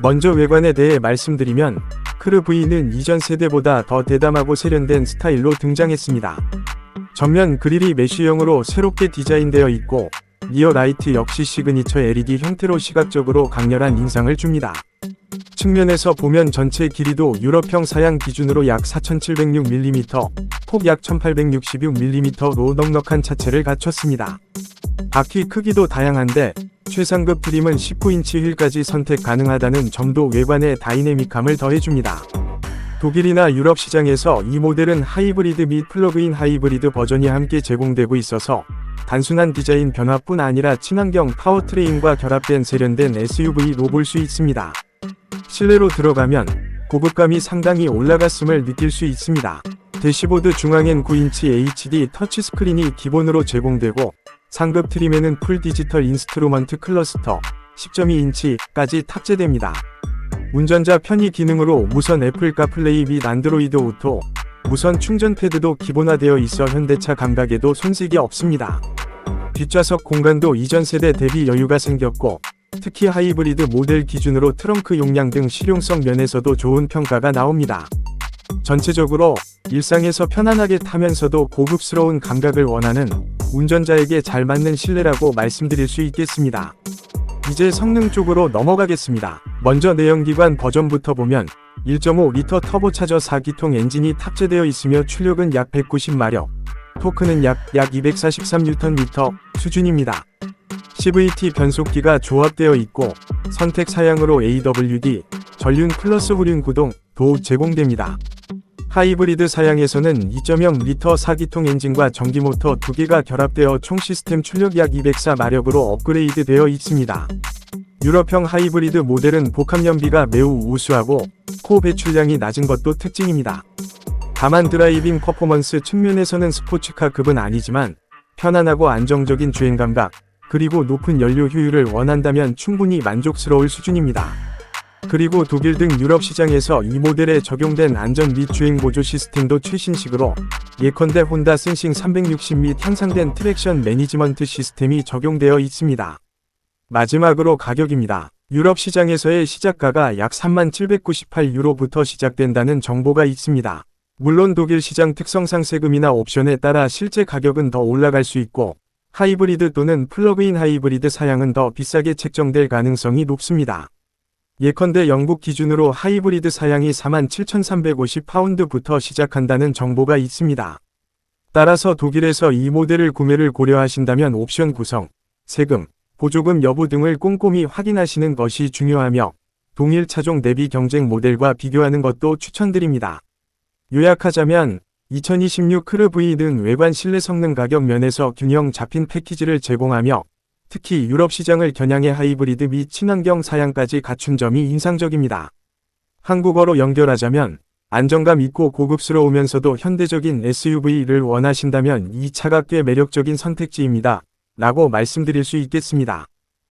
먼저 외관에 대해 말씀드리면 크르 V는 이전 세대보다 더 대담하고 세련된 스타일로 등장했습니다. 전면 그릴이 메쉬형으로 새롭게 디자인되어 있고 리어 라이트 역시 시그니처 LED 형태로 시각적으로 강렬한 인상을 줍니다. 측면에서 보면 전체 길이도 유럽형 사양 기준으로 약 4706mm, 폭 약 1866mm로 넉넉한 차체를 갖췄습니다. 바퀴 크기도 다양한데 최상급 트림은 19인치 휠까지 선택 가능하다는 점도 외관에 다이내믹함을 더해줍니다. 독일이나 유럽 시장에서 이 모델은 하이브리드 및 플러그인 하이브리드 버전이 함께 제공되고 있어서 단순한 디자인 변화뿐 아니라 친환경 파워트레인과 결합된 세련된 SUV로 볼 수 있습니다. 실내로 들어가면 고급감이 상당히 올라갔음을 느낄 수 있습니다. 대시보드 중앙엔 9인치 HD 터치스크린이 기본으로 제공되고 상급 트림에는 풀 디지털 인스트루먼트 클러스터 10.2인치까지 탑재됩니다. 운전자 편의 기능으로 무선 애플 카플레이 및 안드로이드 오토, 무선 충전 패드도 기본화되어 있어 현대차 감각에도 손색이 없습니다. 뒷좌석 공간도 이전 세대 대비 여유가 생겼고 특히 하이브리드 모델 기준으로 트렁크 용량 등 실용성 면에서도 좋은 평가가 나옵니다. 전체적으로 일상에서 편안하게 타면서도 고급스러운 감각을 원하는 운전자에게 잘 맞는 실내라고 말씀드릴 수 있겠습니다. 이제 성능 쪽으로 넘어가겠습니다. 먼저 내연기관 버전부터 보면 1.5리터 터보차저 4기통 엔진이 탑재되어 있으며 출력은 약 190마력, 토크는 약, 약 243Nm 수준입니다. CVT 변속기가 조합되어 있고 선택 사양으로 AWD, 전륜 플러스 후륜 구동 도 제공됩니다. 하이브리드 사양에서는 2.0리터 4기통 엔진과 전기 모터 두 개가 결합되어 총 시스템 출력 약 204마력으로 업그레이드 되어 있습니다. 유럽형 하이브리드 모델은 복합 연비가 매우 우수하고 코 배출량이 낮은 것도 특징입니다. 다만 드라이빙 퍼포먼스 측면에서는 스포츠카급은 아니지만 편안하고 안정적인 주행 감각, 그리고 높은 연료 효율을 원한다면 충분히 만족스러울 수준입니다. 그리고 독일 등 유럽 시장에서 이 모델에 적용된 안전 및 주행 보조 시스템도 최신식으로 예컨대 혼다 센싱 360 및 향상된 트랙션 매니지먼트 시스템이 적용되어 있습니다. 마지막으로 가격입니다. 유럽 시장에서의 시작가가 약 3798유로부터 시작된다는 정보가 있습니다. 물론 독일 시장 특성상 세금이나 옵션에 따라 실제 가격은 더 올라갈 수 있고 하이브리드 또는 플러그인 하이브리드 사양은 더 비싸게 책정될 가능성이 높습니다. 예컨대 영국 기준으로 하이브리드 사양이 47,350파운드부터 시작한다는 정보가 있습니다. 따라서 독일에서 이 모델을 구매를 고려하신다면 옵션 구성, 세금, 보조금 여부 등을 꼼꼼히 확인하시는 것이 중요하며 동일 차종 대비 경쟁 모델과 비교하는 것도 추천드립니다. 요약하자면 2026 크르 V는 외관 실내 성능 가격 면에서 균형 잡힌 패키지를 제공하며 특히 유럽 시장을 겨냥해 하이브리드 및 친환경 사양까지 갖춘 점이 인상적입니다. 한국어로 연결하자면 안정감 있고 고급스러우면서도 현대적인 SUV를 원하신다면 이 차가 꽤 매력적인 선택지입니다. 라고 말씀드릴 수 있겠습니다.